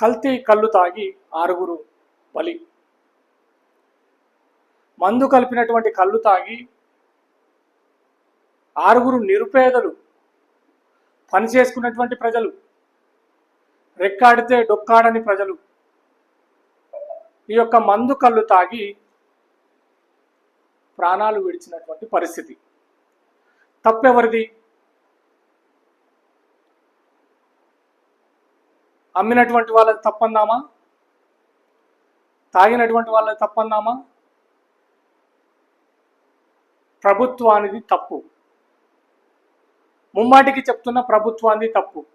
కల్తీ కళ్ళు తాగి ఆరుగురు బలి. మందు కలిపినటువంటి కళ్ళు తాగి ఆరుగురు నిరుపేదలు పని చేసుకున్నటువంటి ప్రజలు రెక్కాడితే డొక్కాడని ప్రజలు. ఈ యొక్క మందు కళ్ళు తాగి ప్రాణాలు విడిచినటువంటి పరిస్థితి. తప్పెవరిది? అమ్మినటువంటి వాళ్ళది తప్పందామా? తాగినటువంటి వాళ్ళది తప్పందామా? ప్రభుత్వానిది తప్పు. ముమ్మాటికి చెప్తున్న ప్రభుత్వాన్ని తప్పు.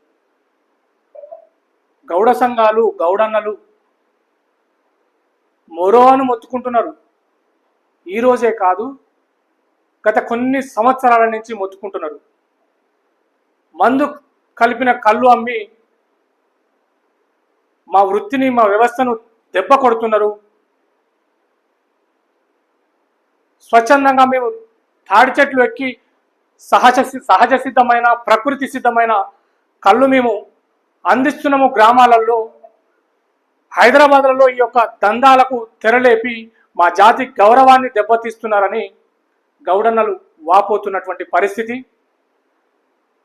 గౌడ సంఘాలు గౌడన్నలు మొరోను మొత్తుకుంటున్నారు. ఈరోజే కాదు గత కొన్ని సంవత్సరాల నుంచి మొత్తుకుంటున్నారు. మందు కలిపిన కళ్ళు అమ్మి మా వృత్తిని మా వ్యవస్థను దెబ్బ కొడుతున్నారు. స్వచ్ఛందంగా మేము తాడి చెట్లు ఎక్కి సహజ సహజ సిద్ధమైన ప్రకృతి సిద్ధమైన కళ్ళు మేము అందిస్తున్నాము గ్రామాలలో. హైదరాబాద్లలో ఈ యొక్క దందాలకు తెరలేపి మా జాతి గౌరవాన్ని దెబ్బతీస్తున్నారని గౌడన్నలు వాపోతున్నటువంటి పరిస్థితి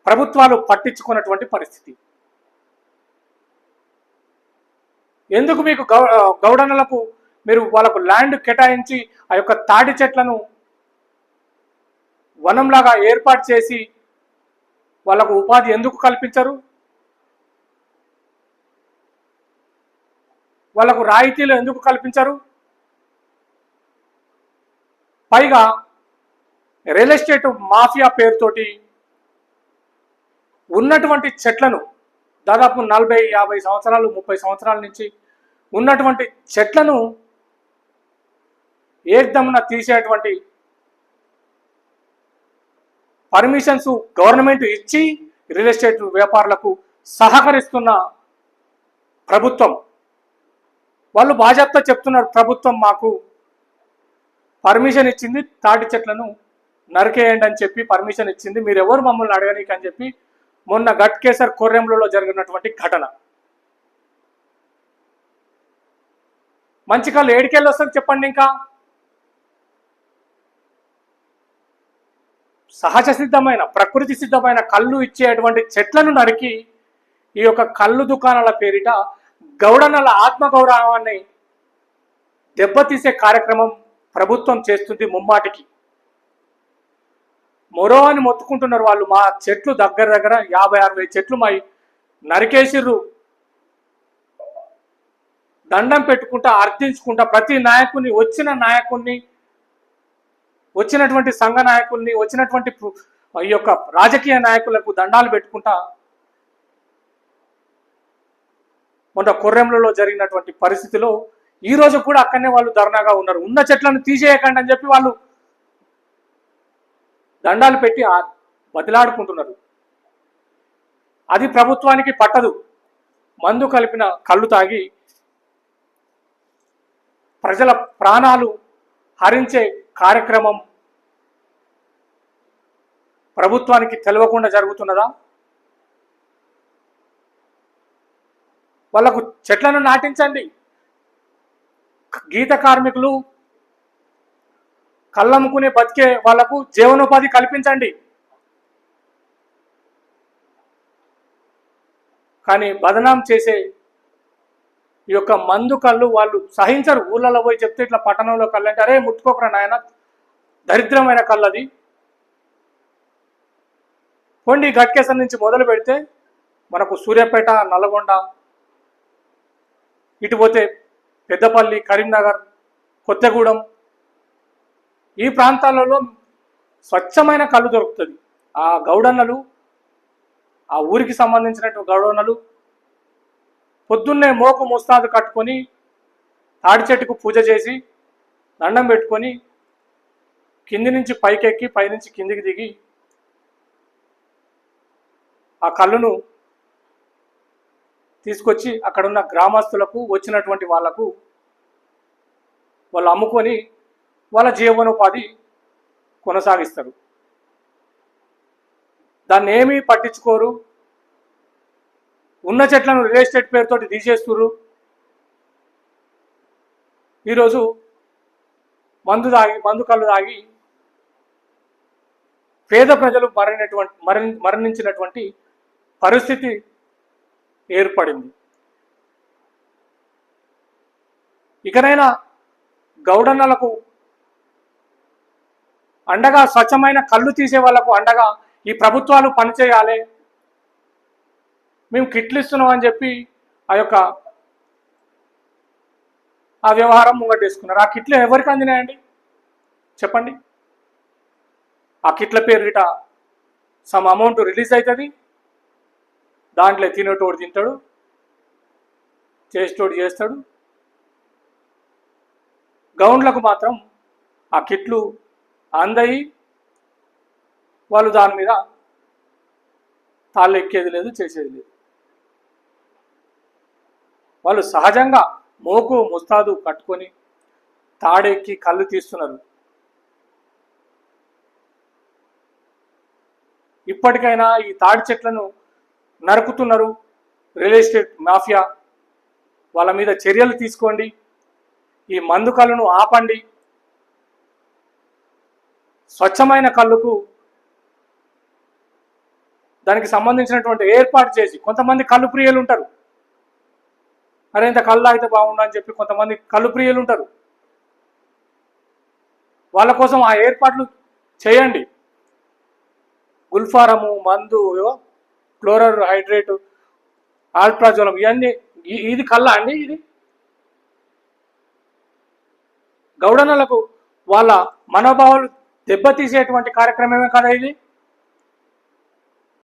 ప్రభుత్వాలు పట్టించుకున్నటువంటి పరిస్థితి. ఎందుకు మీకు గౌ మీరు వాళ్ళకు ల్యాండ్ కేటాయించి ఆ యొక్క తాటి చెట్లను వనంలాగా ఏర్పాటు చేసి వాళ్ళకు ఉపాధి ఎందుకు కల్పించరు? వాళ్ళకు రాయితీలు ఎందుకు కల్పించరు? పైగా రియల్ ఎస్టేట్ మాఫియా పేరుతోటి ఉన్నటువంటి చెట్లను దాదాపు నలభై యాభై సంవత్సరాలు ముప్పై సంవత్సరాల నుంచి ఉన్నటువంటి చెట్లను ఏకదమ్మున తీసేటువంటి పర్మిషన్స్ గవర్నమెంట్ ఇచ్చి రియల్ ఎస్టేట్ వ్యాపారులకు సహకరిస్తున్న ప్రభుత్వం. వాళ్ళు బాజాప్తా చెప్తున్నారు ప్రభుత్వం మాకు పర్మిషన్ ఇచ్చింది తాటి చెట్లను నరికేయండి అని చెప్పి పర్మిషన్ ఇచ్చింది. మీరు ఎవరు మమ్మల్ని అడగనీకని చెప్పి మొన్న గట్కేసర్ కొర్రెంలలో జరిగినటువంటి ఘటన. మంచి కళ్ళు ఏడికెళ్ళి వస్తుంది చెప్పండి ఇంకా. సహజ సిద్ధమైన ప్రకృతి సిద్ధమైన కళ్ళు ఇచ్చేటువంటి చెట్లను నరికి ఈ యొక్క కళ్ళు దుకాణాల పేరిట గౌడనల ఆత్మగౌరవాన్ని దెబ్బతీసే కార్యక్రమం ప్రభుత్వం చేస్తుంది ముమ్మాటికి. మొరో అని మొత్తుకుంటున్నారు వాళ్ళు. మా చెట్లు దగ్గర దగ్గర యాభై అరవై చెట్లు మా నరికేసిర్రు. దండం పెట్టుకుంటా అర్థించుకుంటా ప్రతి నాయకుని వచ్చిన నాయకుడిని వచ్చినటువంటి సంఘ నాయకుల్ని వచ్చినటువంటి ఈ యొక్క రాజకీయ నాయకులకు దండాలు పెట్టుకుంటా మొన్న కొర్రెంలలో జరిగినటువంటి పరిస్థితిలో ఈ రోజు కూడా అక్కడనే వాళ్ళు ధర్నాగా ఉన్నారు. ఉన్న చెట్లను తీసేయకండి అని చెప్పి వాళ్ళు దండాలు పెట్టి బదిలాడుకుంటున్నారు అది ప్రభుత్వానికి పట్టదు. మందు కలిపిన కళ్ళు తాగి ప్రజల ప్రాణాలు హరించే కార్యక్రమం ప్రభుత్వానికి తెలియకుండా జరుగుతున్నదా? వాళ్ళకు చెట్లను నాటించండి. గీత కార్మికులు కళ్ళమ్ముకునే బతికే వాళ్ళకు జీవనోపాధి కల్పించండి. కానీ బదనాం చేసే ఈ యొక్క మందు కళ్ళు వాళ్ళు సహించరు. ఊళ్ళలో పోయి చెప్తే ఇట్లా పట్టణంలో కళ్ళు అంటే అరే ముట్టుకోకరా నాయన దరిద్రమైన కళ్ళు అది. పోండి గట్కేసర్ నుంచి మొదలు పెడితే మనకు సూర్యాపేట నల్గొండ ఇటు పోతే పెద్దపల్లి కరీంనగర్ కొత్తగూడెం ఈ ప్రాంతాలలో స్వచ్ఛమైన కళ్ళు దొరుకుతుంది. ఆ గౌడన్నలు ఆ ఊరికి సంబంధించినటువంటి గౌడన్నలు పొద్దున్నే మోకు ముస్తాదు కట్టుకొని తాడి చెట్టుకు పూజ చేసి దండం పెట్టుకొని కింది నుంచి పైకెక్కి పైనుంచి కిందికి దిగి ఆ కళ్ళును తీసుకొచ్చి అక్కడున్న గ్రామస్తులకు వచ్చినటువంటి వాళ్ళకు వాళ్ళు అమ్ముకొని వాళ్ళ జీవనోపాధి కొనసాగిస్తారు. దాన్ని ఏమీ పట్టించుకోరు. ఉన్న చెట్లను రియల్ ఎస్టేట్ పేరుతో తీసేస్తురు ఈరోజు మందు తాగి మందు కళ్ళు తాగి పేద ప్రజలు మరణినటువంటి మరణి మరణించినటువంటి పరిస్థితి ఏర్పడింది. ఇకనైనా గౌడన్నలకు అండగా స్వచ్ఛమైన కళ్ళు తీసే వాళ్ళకు అండగా ఈ ప్రభుత్వాలు పనిచేయాలి. మేము కిట్లు ఇస్తున్నాం అని చెప్పి ఆ యొక్క ఆ వ్యవహారం ముంగట్టేసుకున్నారు ఆ కిట్లు ఎవరికి అందినాయండి? చెప్పండి. ఆ కిట్ల పేరు ఇట సమ్ అమౌంట్ రిలీజ్ అవుతుంది దాంట్లో తినేటోడు తింటాడు. చేసేటోడు చేస్తాడు. గౌండ్లకు మాత్రం ఆ కిట్లు అందయి వాళ్ళు దాని మీద తాళ్ళు ఎక్కేది లేదు చేసేది లేదు. వాళ్ళు సహజంగా మోకు ముస్తాదు కట్టుకొని తాడెక్కి కళ్ళు తీస్తున్నారు. ఇప్పటికైనా ఈ తాడి చెట్లను నరుకుతున్నారు రియల్ ఎస్టేట్ మాఫియా. వాళ్ళ మీద చర్యలు తీసుకోండి. ఈ మందు కళ్ళను ఆపండి. స్వచ్ఛమైన కళ్ళుకు దానికి సంబంధించినటువంటి ఏర్పాటు చేసి కొంతమంది కళ్ళు ప్రియులు ఉంటారు. అరే ఇంత కళ్ళు అయితే బాగుండు అని చెప్పి కొంతమంది కళ్ళు ప్రియులు ఉంటారు. వాళ్ళ కోసం ఆ ఏర్పాట్లు చేయండి. గుల్ఫారము మందు క్లోరర్ హైడ్రేట్ ఆల్ట్రాజోలం ఇవన్నీ ఇది కళ్ళ అండి ఇది? గౌడనలకు వాళ్ళ మనోభావాలు దెబ్బతీసేటువంటి కార్యక్రమమే కదా ఇది?